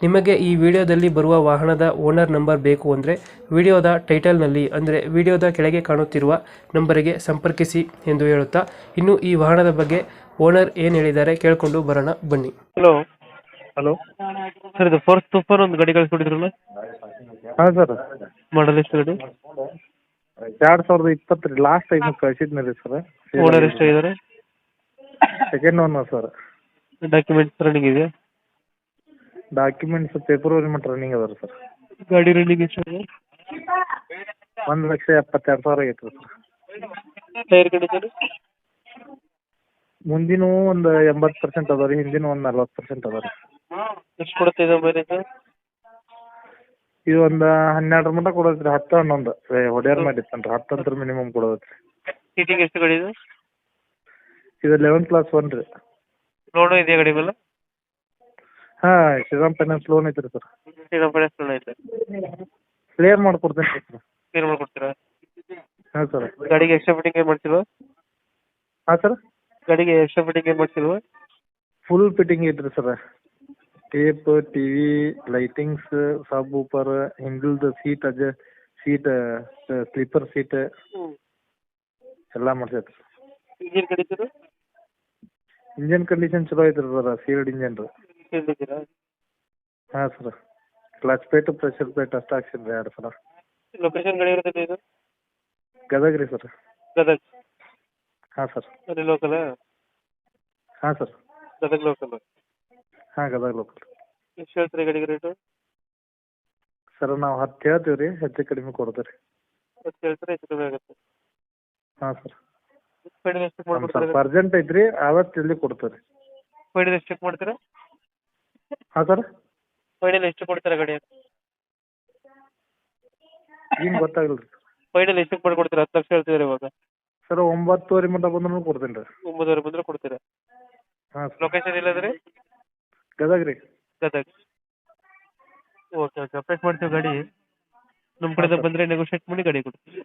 ನಿಮಗೆ ಈ ವಿಡಿಯೋದಲ್ಲಿ ಬರುವ ವಾಹನದ ಓನರ್ ನಂಬರ್ ಬೇಕು ಅಂದರೆ ವಿಡಿಯೋದ ಟೈಟಲ್ನಲ್ಲಿ ಅಂದರೆ ವಿಡಿಯೋದ ಕೆಳಗೆ ಕಾಣುತ್ತಿರುವ ನಂಬರಿಗೆ ಸಂಪರ್ಕಿಸಿ ಎಂದು ಹೇಳುತ್ತಾ ಇನ್ನು ಈ ವಾಹನದ ಬಗ್ಗೆ ಓನರ್ ಏನು ಹೇಳಿದ್ದಾರೆ ಕೇಳಿಕೊಂಡು ಬರೋಣ ಬನ್ನಿ. ಹಲೋ. ಹಲೋ. ಸರ್ ಇದು ಫೋರ್ತ್ ಸೂಪರ್ ಒಂದು ಗಾಡಿ ಕಳಿಸ್ಕೊಟ್ಟಿದ್ರಲ್ಲ? ಹಾಂ ಸರ್. ಮಾಡಲ್ ಎಷ್ಟು ಗಾಡಿ? ಎರಡು ಸಾವಿರದ ಇಪ್ಪತ್ತರ ಲಾಸ್ಟ್ ಟೈಮ್ ಕಳಿಸಿದ್ಮೇಲೆ ಸರ್. ಓನರ್ ಇದ್ದಾರೆ second owner sir. Documents running ಇದೆ ಡಾಕ್ಯುಮೆಂಟ್ಸ್ ಫೆಬ್ರವರಿ ಮಟ್ಟ ರನ್ನಿಂಗ್ ಅದ ರೀ ಸರ್ ಗಾಡಿ ರನ್ನಿಂಗ್ ಅದ? ಒಂದು ಲಕ್ಷ ಎಪ್ಪತ್ತೆರಡು ಸಾವಿರ ಆಗೈತೆ ರೀ ಸರ್ ಟೈರ್ ಕಂಡೀಷನ್? ಮುಂದಿನ ಒಂದು ಎಂಬತ್ತು ಪರ್ಸೆಂಟ್ ಅದ ರೀ ಹಿಂದಿನ ಒಂದು ನಲ್ವತ್ತು ಪರ್ಸೆಂಟ್ ಅದ ರೀ ಎಷ್ಟು ಕೊಡುತ್ತೆ ಇದು ಮೈಲೇಜ್ ಇದು? ಒಂದು ಹನ್ನೆರಡರ ಮಟ್ಟ ಕೊಡುತ್ತೆ ರೀ ಹತ್ತು ಹನ್ನೊಂದು. ಹೊಡೆಯರ್ ಮಾಡಿತ್ತು ರೀ ಹತ್ತು ಅಂತರ ಮಿನಿಮಮ್ ಕೊಡುತ್ತೆ ರೀ ಸೀಟಿಂಗ್ ಎಷ್ಟು ಗಾಡಿ ಇದೆ? ಇದು ಲೆವೆನ್ ಪ್ಲಸ್ ಒನ್ ರೀ. ಲೋನು ಇದೆಯಾ ಗಾಡಿ ಮೇಲೆ? ಹಾಂ ಶ್ರೀರಾಮ್ ಫೈನಾನ್ಸ್ ಲೋನ್ ಐತ್ರಿ ಸರ್ ಶ್ರೀರಾಮ್ ಫೈನಾನ್ಸ್ ಲೋನ್ ಐತೆ ಕ್ಲಿಯರ್ ಮಾಡ್ಕೊಡ್ತೀನಿ ರೀ ಸರ್ ಕ್ಲಿಯರ್ ಮಾಡ್ಕೊಡ್ತೀರಾ? ಹಾಂ ಸರ್ ಗಾಡಿಗೆ ಎಕ್ಸ್ಟ್ರಾ ಫಿಟ್ಟಿಂಗ್ ಏನು ಮಾಡ್ತಿಲ್ವಾ ಹಾಂ ಸರ್ ಗಾಡಿಗೆ ಎಕ್ಸ್ಟ್ರಾ ಫಿಟ್ಟಿಂಗ್ ಏನು ಮಾಡ್ತಿಲ್ವಾ ಫುಲ್ ಫಿಟ್ಟಿಂಗ್ ಐತ್ರಿ ಸರ್ ಟೇಪ್ ಟಿವಿ ಲೈಟಿಂಗ್ಸ್ ಸಬ್ ಊಪರ್ ಹಿಂದಿಲ್ದ ಸೀಟ್ ಅಜ ಸೀಟ್ ಸ್ಲೀಪರ್ ಸೀಟ್ ಎಲ್ಲ ಮಾಡ್ಸೈತ್ರಿ ಇಂಜಿನ್ ಕಂಡೀಷನ್ ಇಂಜನ್ ಕಂಡೀಷನ್ ಚಲೋ ಐತ್ರಿ ಸರ್ ಸೀಲ್ಡ್ ಇಂಜನ್ ರೀ. ಹೇಳಿದ್ದೀರಾ ಹಾ sir. Clutch plate pressure plate ಅಷ್ಟು ಹಾಕ್ಸಿದ್ರೆ ಎರಡು ಸಲ. ಲೊಕೇಶನ್ ಗಡಿ ಇರುತ್ತೆ ಇದು? ಗದಗ ರೀ ಸರ್. ಗದಗ್. ಹಾ ಸರ್. ಅಲ್ಲಿ ಲೋಕಲ್ ಹಾ ಸರ್. ಗದಗ ಲೋಕಲ್ ಹಾ ಗದಗ ಲೋಕಲ್ ಎಷ್ಟು ಹೇಳ್ತೀರಿ ಗಡಿಗೆ ರೇಟು ಸರ್ ನಾವು ಹತ್ತು ಹೇಳ್ತೀವಿ ರೀ. ಹೆಚ್ಚು ಕಡಿಮೆ ಕೊಡ್ತೀವಿ ರೀ. ಎಷ್ಟು ಹೇಳ್ತೀರಾ ಹೆಚ್ಚು ಕಮ್ಮಿ ಆಗುತ್ತೆ? ಹಾ ಸರ್. ಫೈನಲ್ ಎಷ್ಟು ಚೆಕ್ ಸ್ವಲ್ಪ ಅರ್ಜೆಂಟ್ ಐತ್ರಿ ಆವತ್ತು ಇಲ್ಲಿ ಕೊಡ್ತೀವಿ ರೀ. ಫೈನಲ್ ಎಷ್ಟು ಚೆಕ್ ಮಾಡ್ತೀರಾ? ಹಾಂ ಸರ್ ಫೈನಲ್ ಎಷ್ಟು ಕೊಡ್ತೀರಾ ಗಾಡಿ? ಏನು ಗೊತ್ತಾಗಿಲ್ಲ ರೀ ಫೈನಲ್ ಎಷ್ಟು ಕೊಡ್ತೀರಾ ಹತ್ತು ಲಕ್ಷ ಹೇಳ್ತಿದ್ದಾರೆ ಇವಾಗ? ಸರ್ ಒಂಬತ್ತುವರೆ ಮಟ್ಟ ಬಂದ್ರೂ ಕೊಡ್ತೀನಿ ರೀ. ಒಂಬತ್ತುವರೆ ಬಂದ್ರೆ ಕೊಡ್ತೀರಾ? ಹಾಂ ಸರ್. ಲೊಕೇಶನ್ ಇಲ್ಲಂದ್ರೆ ಗದಗ ರೀ ಗದಗ. ಓಕೆ ಓಕೆ ಅಪ್ಡೇಟ್ ಮಾಡ್ತೀವಿ ಗಾಡಿ. ನಮ್ಮ ಕಡೆ ಬಂದರೆ ನೆಗೋಷಿಯೇಟ್ ಮಾಡಿ ಗಾಡಿ ಕೊಡ್ತೀವಿ.